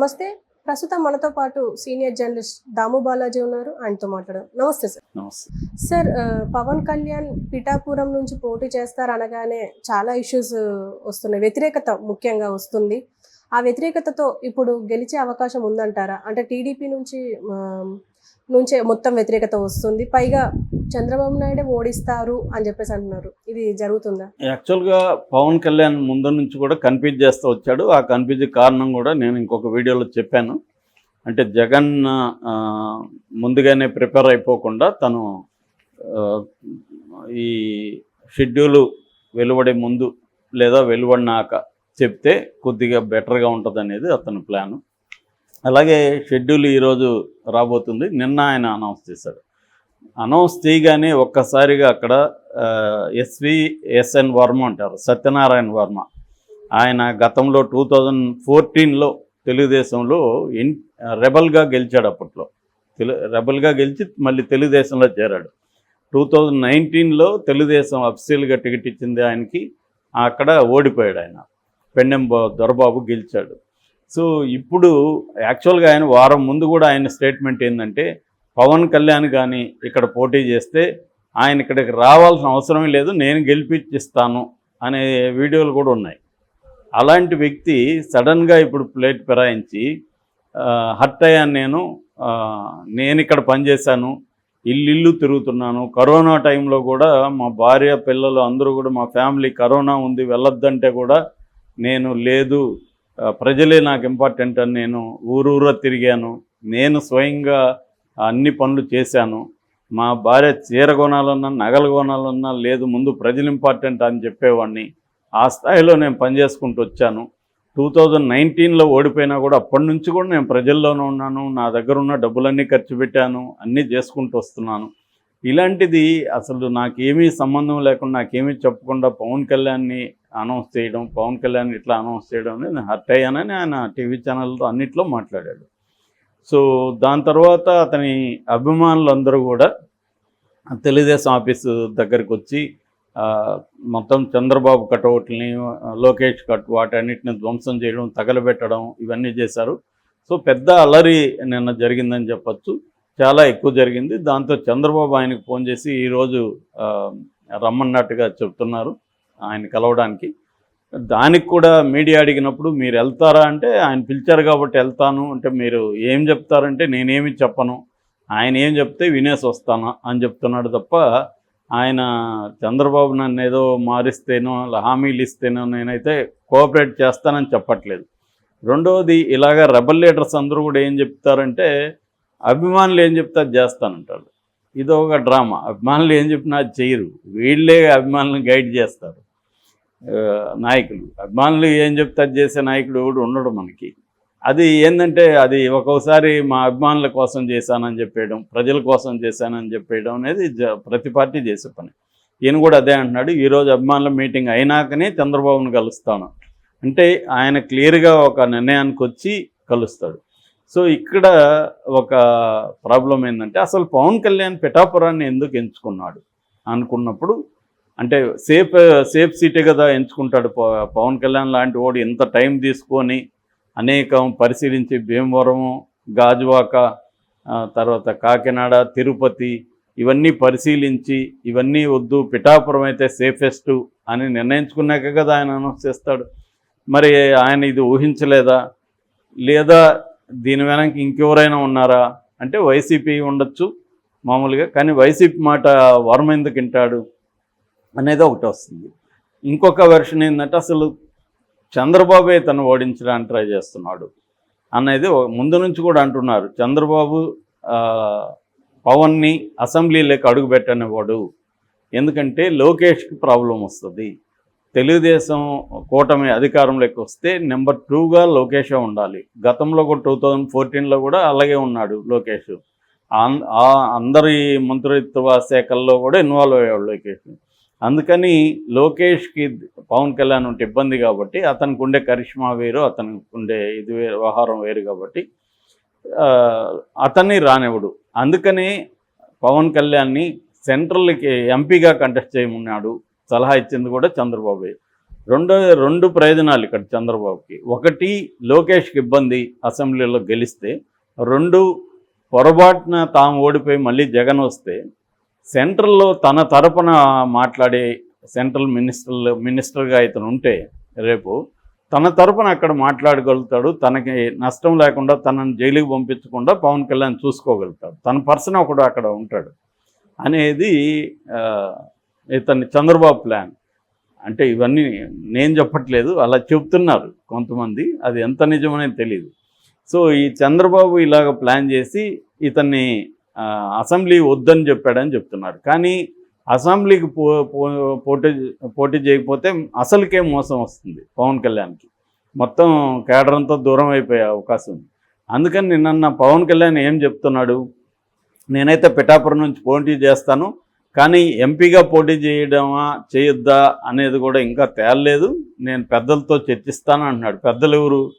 నమస్తే. ప్రస్తుతం మనతో పాటు సీనియర్ జర్నలిస్ట్ దాము బాలాజీ ఉన్నారు. ఆయనతో మాట్లాడారు నమస్తే సార్. సార్ పవన్ కళ్యాణ్ పిఠాపురం నుంచి పోటీ చేస్తారు అనగానే చాలా ఇష్యూస్ వస్తున్నాయి. వ్యతిరేకత ముఖ్యంగా వస్తుంది. ఆ వ్యతిరేకతతో ఇప్పుడు గెలిచే అవకాశం ఉందంటారా? అంటే టీడీపీ నుంచి నుంచే మొత్తం వ్యతిరేకత వస్తుంది. పైగా చంద్రబాబు నాయుడే ఓడిస్తారు అని చెప్పేసి అంటున్నారు. ఇది జరుగుతుందా? యాక్చువల్గా పవన్ కళ్యాణ్ ముందు నుంచి కూడా కన్ఫ్యూజ్ చేస్తూ వచ్చాడు. ఆ కన్ఫ్యూజ్ కారణం కూడా నేను ఇంకొక వీడియోలో చెప్పాను. అంటే జగన్ ముందుగానే ప్రిపేర్ అయిపోకుండా తను ఈ షెడ్యూలు వెలువడే ముందు లేదా వెలువడినాక చెప్తే కొద్దిగా బెటర్గా ఉంటుంది అనేది అతని ప్లాను. అలాగే షెడ్యూల్ ఈరోజు రాబోతుంది. నిన్న ఆయన అనౌన్స్ చేశాడు. అనౌన్స్ చేయగానే ఒక్కసారిగా అక్కడ ఎస్వి ఎస్ఎన్ వర్మ అంటారు సత్యనారాయణ వర్మ. ఆయన గతంలో టూ థౌజండ్ ఫోర్టీన్లో తెలుగుదేశంలో ఇన్ రెబల్గా గెలిచాడు అప్పట్లో. తెలు రెబల్గా గెలిచి మళ్ళీ తెలుగుదేశంలో చేరాడు. టూ థౌజండ్ నైన్టీన్లో తెలుగుదేశం అఫీషియల్గా టికెట్ ఇచ్చింది ఆయనకి. అక్కడ ఓడిపోయాడు ఆయన. పెండెం దొరబాబు గెలిచాడు. సో ఇప్పుడు యాక్చువల్గా ఆయన వారం ముందు కూడా ఆయన స్టేట్మెంట్ ఏంటంటే పవన్ కళ్యాణ్ కానీ ఇక్కడ పోటీ చేస్తే ఆయన ఇక్కడికి రావాల్సిన అవసరం లేదు నేను గెలిపించిస్తాను అనే వీడియోలు కూడా ఉన్నాయి. అలాంటి వ్యక్తి సడన్గా ఇప్పుడు ప్లేట్ ఫిరాయించి హర్ట్ అయ్యాను నేను నేను ఇక్కడ పనిచేశాను ఇల్లు ఇల్లు తిరుగుతున్నాను కరోనా టైంలో కూడా మా భార్య పిల్లలు అందరూ కూడా మా ఫ్యామిలీ కరోనా ఉంది వెళ్ళొద్దంటే కూడా నేను లేదు ప్రజలే నాకు ఇంపార్టెంట్ అని నేను ఊరూరా తిరిగాను. నేను స్వయంగా అన్ని పనులు చేశాను. మా భార్య చీర కొనాలన్నా నగలు కొనాలన్నా లేదు ముందు ప్రజలు ఇంపార్టెంట్ అని చెప్పేవాడిని. ఆ స్థాయిలో నేను పనిచేసుకుంటూ వచ్చాను. టూ థౌజండ్ నైన్టీన్లో ఓడిపోయినా కూడా అప్పటి నుంచి కూడా నేను ప్రజల్లోనే ఉన్నాను. నా దగ్గర ఉన్న డబ్బులన్నీ ఖర్చు పెట్టాను. అన్నీ చేసుకుంటూ వస్తున్నాను. ఇలాంటిది అసలు నాకేమీ సంబంధం లేకుండా నాకేమీ చెప్పకుండా పవన్ కళ్యాణ్ని అనౌన్స్ చేయడం పవన్ కళ్యాణ్ ఇట్లా అనౌన్స్ చేయడం నేను హర్ట్ అయ్యానని ఆయన టీవీ ఛానల్తో అన్నిట్లో మాట్లాడాడు. సో దాని తర్వాత అతని అభిమానులు అందరూ కూడా తెలుగుదేశం ఆఫీసు దగ్గరికి వచ్చి మొత్తం చంద్రబాబు కటౌట్లని లోకేష్ కట్ వాటన్నిటిని ధ్వంసం చేయడం తగలబెట్టడం ఇవన్నీ చేశారు. సో పెద్ద అలరి నిన్న జరిగిందని చెప్పొచ్చు. చాలా ఎక్కువ జరిగింది. దాంతో చంద్రబాబు ఆయనకు ఫోన్ చేసి ఈరోజు రమ్మన్నట్టుగా చెప్తున్నారు ఆయన కలవడానికి. దానికి కూడా మీడియా అడిగినప్పుడు మీరు వెళ్తారా అంటే ఆయన పిలిచారు కాబట్టి వెళ్తాను. అంటే మీరు ఏం చెప్తారంటే నేనేమి చెప్పను. ఆయన ఏం చెప్తే వినేసి వస్తాను అని చెప్తున్నాడు తప్ప ఆయన చంద్రబాబు నన్ను ఏదో మారిస్తేనో హామీలు ఇస్తేనో నేనైతే కోఆపరేట్ చేస్తానని చెప్పట్లేదు. రెండవది ఇలాగ రెబల్ లీడర్స్ అందరూ కూడా ఏం చెప్తారంటే అభిమానులు ఏం చెప్తే అది చేస్తానంటాడు. ఇది ఒక డ్రామా. అభిమానులు ఏం చెప్పినా అది చేయరు. వీళ్ళే అభిమానులను గైడ్ చేస్తారు. నాయకులు. అభిమానులు ఏం చెప్తే అది చేసే నాయకుడు ఎవడు ఉండడు మనకి. అది ఏంటంటే అది ఒక్కోసారి మా అభిమానుల కోసం చేశానని చెప్పేయడం ప్రజల కోసం చేశానని చెప్పేయడం అనేది జ- ప్రతి పార్టీ చేసే పని. ఈయన కూడా అదే అంటున్నాడు. ఈరోజు అభిమానుల మీటింగ్ అయినాకనే చంద్రబాబును కలుస్తాను. అంటే ఆయన క్లియర్గా ఒక నిర్ణయానికి వచ్చి కలుస్తాడు. సో ఇక్కడ ఒక ప్రాబ్లం ఏంటంటే అసలు పవన్ కళ్యాణ్ పిఠాపురాన్ని ఎందుకు ఎంచుకున్నాడు అనుకున్నప్పుడు అంటే సేఫ్ సేఫ్ సీటే కదా ఎంచుకుంటాడు పవన్ కళ్యాణ్ లాంటి వాడు ఇంత టైం తీసుకొని అనేకం పరిశీలించి భీమవరం గాజువాక తర్వాత కాకినాడ తిరుపతి ఇవన్నీ పరిశీలించి ఇవన్నీ వద్దు పిఠాపురం అయితే సేఫెస్ట్ అని నిర్ణయించుకున్నాక కదా ఆయన అనౌన్స్ చేస్తాడు. మరి ఆయన ఇది ఊహించలేదా? లేదా దీని వెనక ఇంకెవరైనా ఉన్నారా? అంటే వైసీపీ ఉండొచ్చు మామూలుగా కానీ వైసీపీ మాట వర్మ ఎందుకు వింటాడు అనేది ఒకటి వస్తుంది. ఇంకొక వెర్షన్ ఏంటంటే అసలు చంద్రబాబే తను ఓడించడానికి ట్రై చేస్తున్నాడు అనేది ముందు నుంచి కూడా అంటున్నారు. చంద్రబాబు పవన్ని అసెంబ్లీలోకి అడుగుపెట్టనివాడు ఎందుకంటే లోకేష్కి ప్రాబ్లం వస్తుంది. తెలుగుదేశం కూటమి అధికారంలోకి వస్తే నెంబర్ టూగా లోకేషే ఉండాలి. గతంలో కూడా టూ థౌజండ్ ఫోర్టీన్లో కూడా అలాగే ఉన్నాడు లోకేష్. ఆ అందరి మంత్రిత్వ శాఖల్లో కూడా ఇన్వాల్వ్ అయ్యాడు లోకేష్. అందుకని లోకేష్కి పవన్ కళ్యాణ్ ఉంటే ఇబ్బంది కాబట్టి అతనికి ఉండే కరిష్మా వేరు అతనికి ఉండే ఇది వేరు వ్యవహారం వేరు కాబట్టి అతన్ని రానివ్వడు. అందుకని పవన్ కళ్యాణ్ని సెంట్రల్కి ఎంపీగా కంటెస్ట్ చేయమన్నాడు. సలహా ఇచ్చింది కూడా చంద్రబాబు. రెండో రెండు ప్రయోజనాలు ఇక్కడ చంద్రబాబుకి. ఒకటి లోకేష్కి ఇబ్బంది అసెంబ్లీలో గెలిస్తే. రెండు పొరపాటున తాము ఓడిపోయి మళ్ళీ జగన్ వస్తే సెంట్రల్లో తన తరపున మాట్లాడే సెంట్రల్ మినిస్టర్లు మినిస్టర్గా ఇతను ఉంటే రేపు తన తరపున అక్కడ మాట్లాడగలుగుతాడు. తనకి నష్టం లేకుండా తనని జైలుకి పంపించకుండా పవన్ కళ్యాణ్ చూసుకోగలుగుతాడు. తన పర్సన్ ఒకడు అక్కడ ఉంటాడు. అనేది ఇతన్ని చంద్రబాబు ప్లాన్ అంటే ఇవన్నీ నేను చెప్పట్లేదు అలా చెప్తున్నారు కొంతమంది. అది ఎంత నిజమనేది తెలియదు సో ఈ చంద్రబాబు ఇలాగ ప్లాన్ చేసి ఇతన్ని అసెంబ్లీ వద్దని చెప్పాడని చెప్తున్నారు. కానీ అసెంబ్లీకి పో పో- పోటీ పోటీ చేయకపోతే అసలుకే మోసం వస్తుంది పవన్ కళ్యాణ్కి. మొత్తం కేడరంతో దూరం అయిపోయే అవకాశం ఉంది. అందుకని నిన్న పవన్ కళ్యాణ్ ఏం చెప్తున్నాడు నేనైతే పిఠాపురం నుంచి పోటీ చేస్తాను కానీ ఎంపీగా పోటీ చేయడమా చేయొద్దా అనేది కూడా ఇంకా తేలలేదు. నేను పెద్దలతో చర్చిస్తాను అంటున్నాడు. పెద్దలు ఎవరు?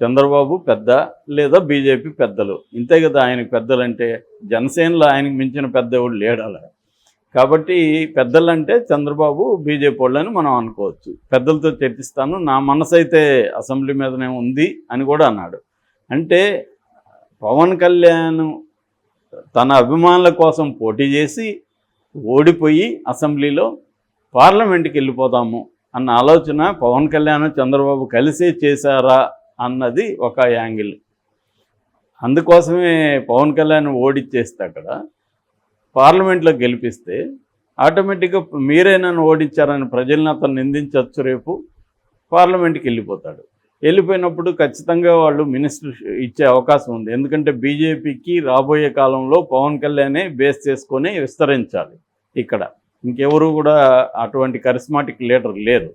చంద్రబాబు పెద్ద లేదా బీజేపీ పెద్దలు? ఇంతే కదా ఆయనకు పెద్దలంటే. జనసేనలో ఆయనకు మించిన పెద్ద ఎవడు లేడాల కాబట్టి పెద్దలంటే చంద్రబాబు బీజేపీ వాళ్ళని మనం అనుకోవచ్చు. పెద్దలతో చర్చిస్తాను. నా మనసు అయితే అసెంబ్లీ మీదనే ఉంది అని కూడా అన్నాడు. అంటే పవన్ కళ్యాణ్ తన అభిమానుల కోసం పోటీ చేసి ఓడిపోయి అసెంబ్లీలో పార్లమెంట్కి వెళ్ళిపోదాము అన్న ఆలోచన పవన్ కళ్యాణ్ చంద్రబాబు కలిసే చేశారా అన్నది ఒక యాంగిల్. అందుకోసమే పవన్ కళ్యాణ్ ఓడిచ్చేస్తే అక్కడ పార్లమెంట్లో గెలిపిస్తే ఆటోమేటిక్గా మీరే నన్ను ఓడించారని ప్రజల్ని అతను నిందించవచ్చు రేపు పార్లమెంట్కి వెళ్ళిపోతాడు. వెళ్ళిపోయినప్పుడు ఖచ్చితంగా వాళ్ళు మినిస్టర్ ఇచ్చే అవకాశం ఉంది. ఎందుకంటే బీజేపీకి రాబోయే కాలంలో పవన్ కళ్యాణే బేస్ చేసుకొని విస్తరించాలి. ఇక్కడ. ఇంకెవరు కూడా అటువంటి కరిస్మాటిక్ లీడర్ లేరు.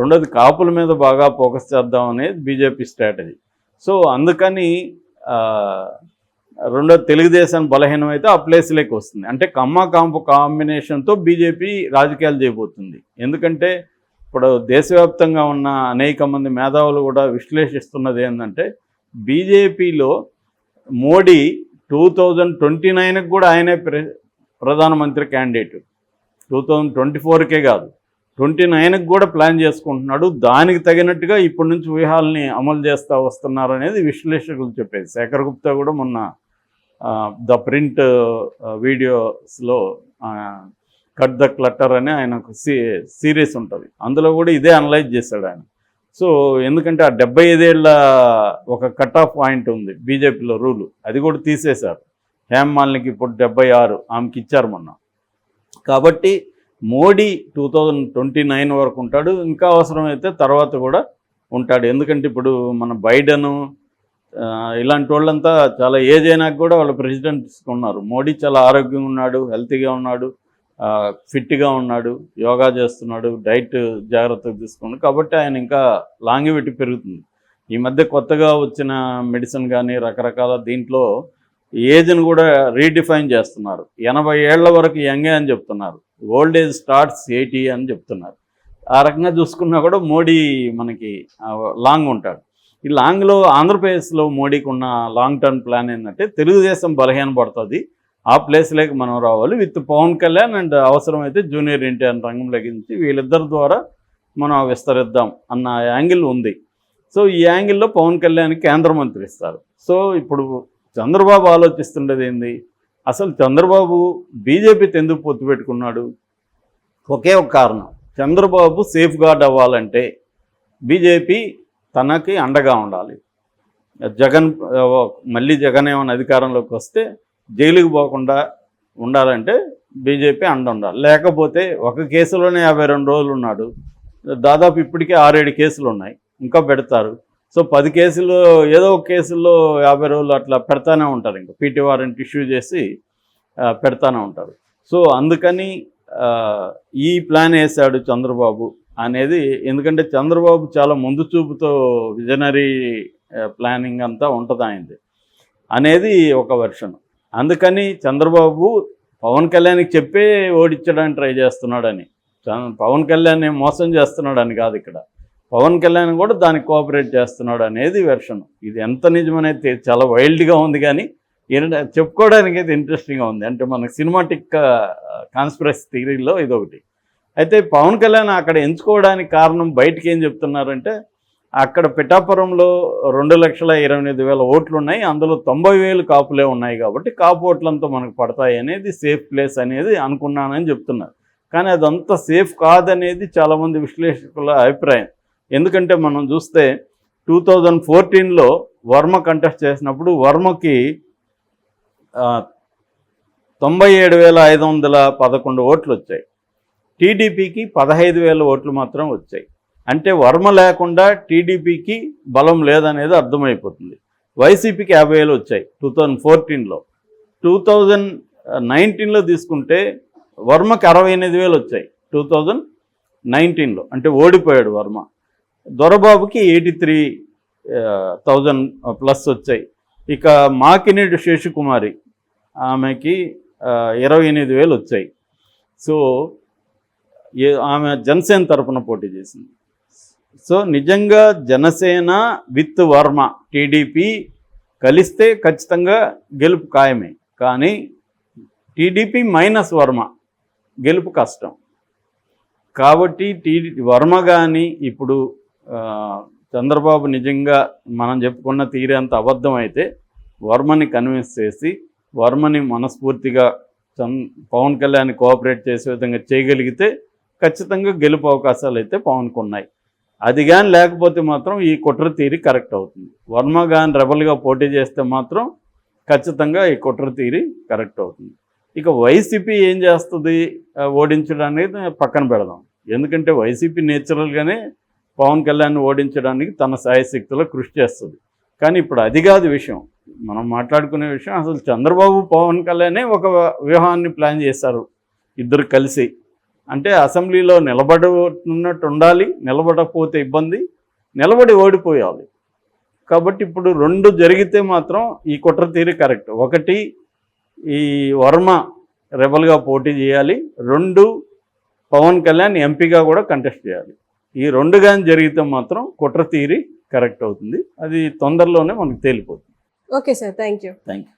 రెండోది కాపుల మీద బాగా ఫోకస్ చేద్దాం అనేది బీజేపీ స్ట్రాటజీ సో అందుకని రెండోది తెలుగుదేశం బలహీనం అయితే ఆ ప్లేస్లోకి వస్తుంది. అంటే కమ్మ కాంపు కాంబినేషన్తో బీజేపీ రాజకీయాలు చేయబోతుంది. ఎందుకంటే ఇప్పుడు దేశవ్యాప్తంగా ఉన్న అనేక మంది మేధావులు కూడా విశ్లేషిస్తున్నది ఏంటంటే బీజేపీలో మోడీ టూ థౌజండ్ ట్వంటీ నైన్కి కూడా ఆయనే ప్ర ప్రధానమంత్రి క్యాండిడేట్. టూ థౌజండ్ ట్వంటీ ఫోర్కే కాదు. ట్వంటీ నైన్కి కూడా ప్లాన్ చేసుకుంటున్నాడు. దానికి తగినట్టుగా ఇప్పటి నుంచి వ్యూహాలని అమలు చేస్తూ వస్తున్నారు అనేది విశ్లేషకులు చెప్పేది. శేఖర్ గుప్తా కూడా మొన్న ద ప్రింట్ వీడియోస్లో కట్ ద క్లటర్ అని ఆయన ఒక సీ సిరీస్ ఉంటుంది. అందులో కూడా ఇదే అనలైజ్ చేశాడు ఆయన. సో ఎందుకంటే ఆ డెబ్బై ఐదేళ్ళ ఒక కట్ ఆఫ్ పాయింట్ ఉంది బీజేపీలో రూలు. అది కూడా తీసేశారు. హేమ్మాలినికి ఇప్పుడు డెబ్బై ఆరు ఆమెకి ఇచ్చారు మొన్న. కాబట్టి Modi two thousand twenty nine వరకు ఉంటాడు. ఇంకా అవసరమైతే తర్వాత కూడా ఉంటాడు. ఎందుకంటే ఇప్పుడు మన బైడెను ఇలాంటి వాళ్ళంతా చాలా ఏజ్ అయినాక కూడా వాళ్ళు ప్రెసిడెంట్ ఉన్నారు మోడీ చాలా ఆరోగ్యంగా ఉన్నాడు హెల్తీగా ఉన్నాడు ఫిట్గా ఉన్నాడు యోగా చేస్తున్నాడు డైట్ జాగ్రత్తగా తీసుకున్నాడు. కాబట్టి ఆయన ఇంకా లాంగివిటీ పెరుగుతుంది. ఈ మధ్య కొత్తగా వచ్చిన మెడిసిన్ కానీ రకరకాల దీంట్లో ఏజ్ని కూడా రీడిఫైన్ చేస్తున్నారు. ఎనభై ఏళ్ళ వరకు యంగే అని చెప్తున్నారు. ఓల్డ్ ఏజ్ స్టార్ట్స్ ఎయిటీ అని చెప్తున్నారు. ఆ రకంగా చూసుకున్నా కూడా మోడీ మనకి లాంగ్ ఉంటాడు. ఈ లాంగ్లో ఆంధ్రప్రదేశ్లో మోడీకి ఉన్న లాంగ్ టర్మ్ ప్లాన్ ఏంటంటే తెలుగుదేశం బలహీన పడుతుంది. ఆ ప్లేస్లోకి మనం రావాలి. విత్ పవన్ కళ్యాణ్ అండ్ అవసరమైతే జూనియర్ ఎన్టీఆర్ రంగంలోకి నుంచి వీళ్ళిద్దరి ద్వారా మనం విస్తరిద్దాం అన్న యాంగిల్ ఉంది. సో ఈ యాంగిల్లో పవన్ కళ్యాణ్ కేంద్ర మంత్రి ఇస్తారు. సో ఇప్పుడు చంద్రబాబు ఆలోచిస్తుండేది ఏంది? అసలు చంద్రబాబు బీజేపీతో ఎందుకు పొత్తు పెట్టుకున్నాడు? ఒకే ఒక కారణం. చంద్రబాబు సేఫ్ గార్డ్ అవ్వాలంటే బీజేపీ తనకి అండగా ఉండాలి. జగన్ మళ్ళీ జగన్ ఏమైనా అధికారంలోకి వస్తే జైలుకి పోకుండా ఉండాలంటే బీజేపీ అండ ఉండాలి. లేకపోతే ఒక కేసులోనే యాభై రెండు రోజులు ఉన్నాడు. దాదాపు ఇప్పటికే ఆరేడు కేసులు ఉన్నాయి. ఇంకా పెడతారు. సో పది కేసులు ఏదో ఒక కేసుల్లో యాభై రోజులు అట్లా పెడతానే ఉంటారు. ఇంకా పీటీ వారెంట్ ఇష్యూ చేసి పెడతానే ఉంటారు. సో అందుకని ఈ ప్లాన్ వేశాడు చంద్రబాబు అనేది ఎందుకంటే చంద్రబాబు చాలా ముందు చూపుతో విజనరీ ప్లానింగ్ అంతా ఉంటుంది ఆయనది అనేది ఒక వెర్షన్. అందుకని చంద్రబాబు పవన్ కళ్యాణ్కి చెప్పే ఓడించడానికి ట్రై చేస్తున్నాడని. పవన్ కళ్యాణ్ మోసం చేస్తున్నాడని కాదు ఇక్కడ. పవన్ కళ్యాణ్ కూడా దానికి కోఆపరేట్ చేస్తున్నాడు అనేది వెర్షన్. ఇది ఎంత నిజమనేది చాలా వైల్డ్గా ఉంది కానీ చెప్పుకోవడానికి అయితే ఇంట్రెస్టింగ్గా ఉంది. అంటే మనకు సినిమాటిక్ కాన్స్పిరసీ థియరీలో ఇది ఒకటి అయితే పవన్ కళ్యాణ్ అక్కడ ఎంచుకోవడానికి కారణం బయటికి ఏం చెప్తున్నారంటే అక్కడ పిఠాపురంలో రెండు లక్షల ఇరవై ఎనిమిది వేల ఓట్లు ఉన్నాయి అందులో తొంభై వేలు కాపులే ఉన్నాయి కాబట్టి కాపు ఓట్లంతా మనకు పడతాయి అనేది సేఫ్ ప్లేస్ అనేది అనుకున్నానని చెప్తున్నారు. కానీ అదంతా సేఫ్ కాదనేది చాలామంది విశ్లేషకుల అభిప్రాయం. ఎందుకంటే మనం చూస్తే టూ థౌజండ్ ఫోర్టీన్లో వర్మ కంటెస్ట్ చేసినప్పుడు వర్మకి తొంభై ఏడు వేల ఐదు వందల పదకొండు ఓట్లు వచ్చాయి. టీడీపీకి పదహైదు వేల ఓట్లు మాత్రం వచ్చాయి. అంటే వర్మ లేకుండా టీడీపీకి బలం లేదనేది అర్థమైపోతుంది. వైసీపీకి యాభై వేలు వచ్చాయి టూ థౌజండ్ ఫోర్టీన్లో. టూ థౌజండ్ నైన్టీన్లో తీసుకుంటే వర్మకి అరవై ఎనిమిది వేలు వచ్చాయి టూ థౌజండ్ నైన్టీన్లో. అంటే ఓడిపోయాడు వర్మ. దొరబాబుకి ఎయిటీ త్రీ థౌజండ్ ప్లస్ వచ్చాయి. ఇక మాకినేడు శేషుకుమారి ఆమెకి ఇరవై ఎనిమిది వేలు వచ్చాయి. సో ఏ ఆమె జనసేన తరపున పోటీ చేసింది. సో నిజంగా జనసేన విత్ వర్మ టీడీపీ కలిస్తే ఖచ్చితంగా గెలుపు ఖాయమే. కానీ టీడీపీ మైనస్ వర్మ గెలుపు కష్టం. కాబట్టి టీడీ వర్మ కానీ ఇప్పుడు చంద్రబాబు నిజంగా మనం చెప్పుకున్న తీరే అంత అబద్ధం అయితే వర్మని కన్విన్స్ చేసి వర్మని మనస్ఫూర్తిగా చం పవన్ కళ్యాణ్ కోఆపరేట్ చేసే విధంగా చేయగలిగితే ఖచ్చితంగా గెలుపు అవకాశాలు అయితే పవన్కు ఉన్నాయి. అది కానీ లేకపోతే మాత్రం ఈ కుట్ర తీరి కరెక్ట్ అవుతుంది. వర్మ కానీ రెబల్గా పోటీ చేస్తే మాత్రం ఖచ్చితంగా ఈ కుట్ర తీరి కరెక్ట్ అవుతుంది. ఇక వైసీపీ ఏం చేస్తుంది? ఓడించడం ఓడించడానికి పక్కన పెడదాం. ఎందుకంటే వైసీపీ నేచురల్గానే పవన్ కళ్యాణ్ ఓడించడానికి తన సాయశక్తిలో కృషి చేస్తుంది. కానీ ఇప్పుడు అది కాదు విషయం. మనం మాట్లాడుకునే విషయం అసలు చంద్రబాబు పవన్ కళ్యాణే ఒక వ్యూహాన్ని ప్లాన్ చేశారు ఇద్దరు కలిసి. అంటే అసెంబ్లీలో నిలబడుతున్నట్టు ఉండాలి నిలబడకపోతే ఇబ్బంది నిలబడి ఓడిపోయాలి. కాబట్టి ఇప్పుడు రెండు జరిగితే మాత్రం ఈ కుట్ర తీరు కరెక్ట్. ఒకటి ఈ వర్మ రెబల్గా పోటీ చేయాలి. రెండు పవన్ కళ్యాణ్ ఎంపీగా కూడా కంటెస్ట్ చేయాలి. ఈ రెండు కానీ జరిగితే మాత్రం కుట్ర తీరి కరెక్ట్ అవుతుంది. అది తొందరలోనే మనకు తేలిపోతుంది. Okay sir thank you thank you